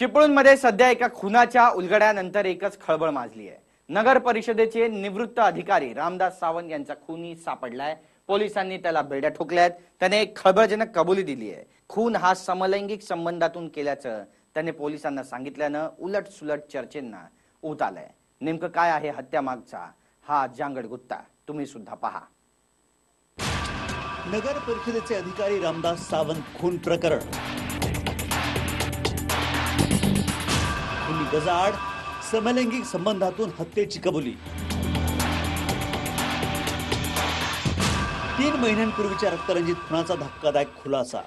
चिपळूणमध्ये सध्या एका खुनाच्या उलगड्यानंतर एकच खळबळ माजली आहे. नगर परिषदेचे निवृत्त अधिकारी रामदास सावंत यांचा खुनी सापडलाय. पोलिसांनी त्याला बेड्या ठोकल्यात त्याने एक खळबळजनक कबुली दिली आहे. खून हा समलैंगिक संबंधातून केल्याचं त्याने पोलिसांना सांगितल्यानं उलट सुलट चर्चेंना उत आलंय. नेमकं काय आहे हत्या मागचा हा जांगड गुत्ता? तुम्ही सुद्धा पहा. नगर परिषदेचे अधिकारी रामदास सावंत खून प्रकरण गजाआड समलैंगिक संबंधातून हत्येची कबुली. तीन महिन्यांपूर्वीच्या रक्तरंजित खुनाचा धक्कादायक खुलासा.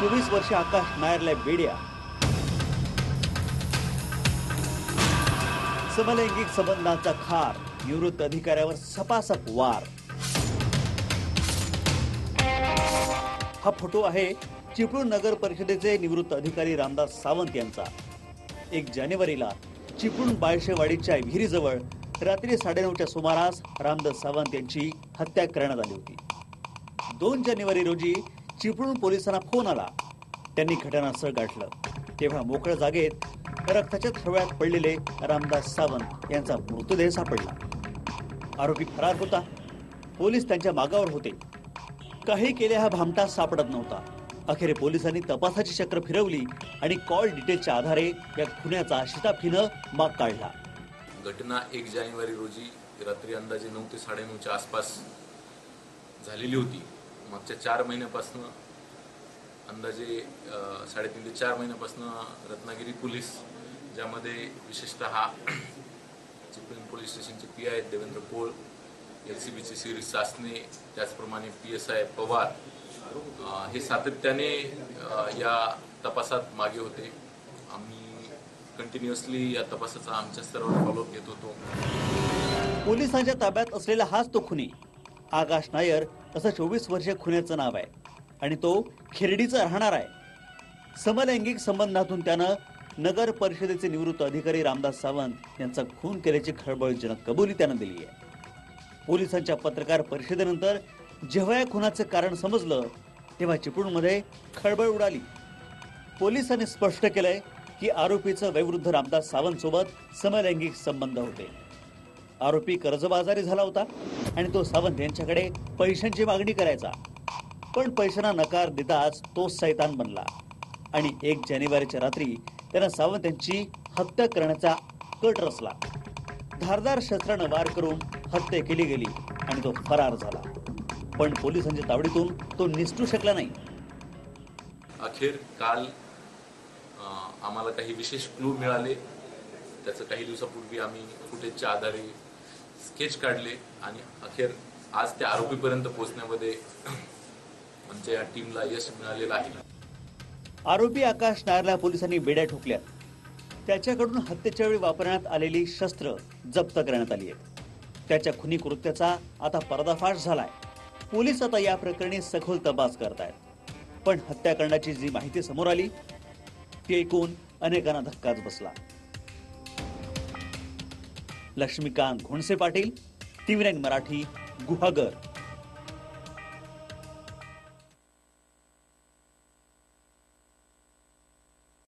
चोवीस वर्ष आकाश नायरला बेड्या. समलैंगिक संबंधांचा खार निवृत्त अधिकाऱ्यावर सपासप वार. हा फोटो आहे चिपळूण नगर परिषदेचे निवृत्त अधिकारी रामदास सावंत यांचा. एक जानेवारीला चिपळूण बाळशेवाडीच्या विहिरीजवळ रात्री साडेनऊच्या सुमारास रामदास सावंत यांची हत्या करण्यात आली होती. दोन जानेवारी रोजी चिपळूण पोलिसांना फोन आला. त्यांनी घटनास्थळ गाठलं. तेव्हा मोकळ्या जागेत रक्ताच्या थव्यात पडलेले रामदास सावंत यांचा मृतदेह सापडला. आरोपी फरार होता. पोलीस त्यांच्या मागावर होते. काही केले हा भामटा सापडत नव्हता. अखेर पोलिसांनी तपासाची चक्र फिरवली आणि कॉल डिटेलच्या आधारे या खुन्याचा शिताफीनं माग काढला. घटना एक जानेवारी रोजी रात्री अंदाजे नऊ ते साडेनऊच्या आसपास झालेली होती. मागच्या चार महिन्यापासनं अंदाजे साडेतीन ते चार महिन्यापासनं रत्नागिरी पोलीस ज्यामध्ये विशेषतः चिपळूण पोलीस स्टेशनचे P I Devendra Pol L C बीचे सिरीज सासने त्याचप्रमाणे पी एस आय पवार हे सातत्याने या तपासात मागे होते. आम्ही कंटिन्युअसली या तपासाचा आमच्या स्तरावर फॉलोअप घेत होतो. पोलिसांच्या ताब्यात असलेला हाच तो खुनी. आकाश नायर असं चोवीस वर्षीय खुन्याचं नाव आहे. आणि तो खिरडीचा राहणार आहे. समलैंगिक संबंधातून त्यानं नगर परिषदेचे निवृत्त अधिकारी रामदास सावंत यांचा खून केल्याची खळबळजनक कबुली त्यानं दिली आहे. पोलिसांच्या पत्रकार परिषदेनंतर जेव्हा या खुनाचं कारण समजलं तेव्हा चिपळूणमध्ये खळबळ उडाली. पोलिसांनी स्पष्ट केलंय की आरोपीचं वैवृद्ध रामदास सावंत सोबत समलैंगिक संबंध होते. आरोपी कर्जबाजारी झाला होता आणि तो सावंत यांच्याकडे पैशांची मागणी करायचा. पण पैशांना नकार देताच तो सैतान बनला. आणि एक जानेवारीच्या रात्री त्यानं सावंत यांची हत्या करण्याचा कट रचला. धारदार शस्त्रानं वार करून हत्या केली गेली आणि तो फरार झाला. पण पोलिसांच्या तावडीतून तो निसटू शकला नाही. अखेर काल आम्हाला काही विशेष क्लू मिळाले. त्याचं काही दिवसापूर्वी आम्ही फुटेजच्या आधारे स्केच काढले आणि अखेर आज त्या आरोपीपर्यंत पोहोचण्यामध्ये आमच्या या टीमला यश मिळालेलं आहे. आरोपी आकाश नायरला पोलिसांनी बेड्या ठोकल्या त्याच्याकडून हत्येच्या वेळी वापरण्यात आलेली शस्त्र जप्त करण्यात आली आहेत. त्याच्या खुनी कृत्याचा आता पर्दाफाश झालाय. पोलीस आता या प्रकरणी सखोल तपास करत आहेत पण हत्या करण्याची जी माहिती समोर आली ती ऐकून अनेकांना धक्काच बसला. Laxmikant Ghonse Patil TV nine Marathi Guhagar.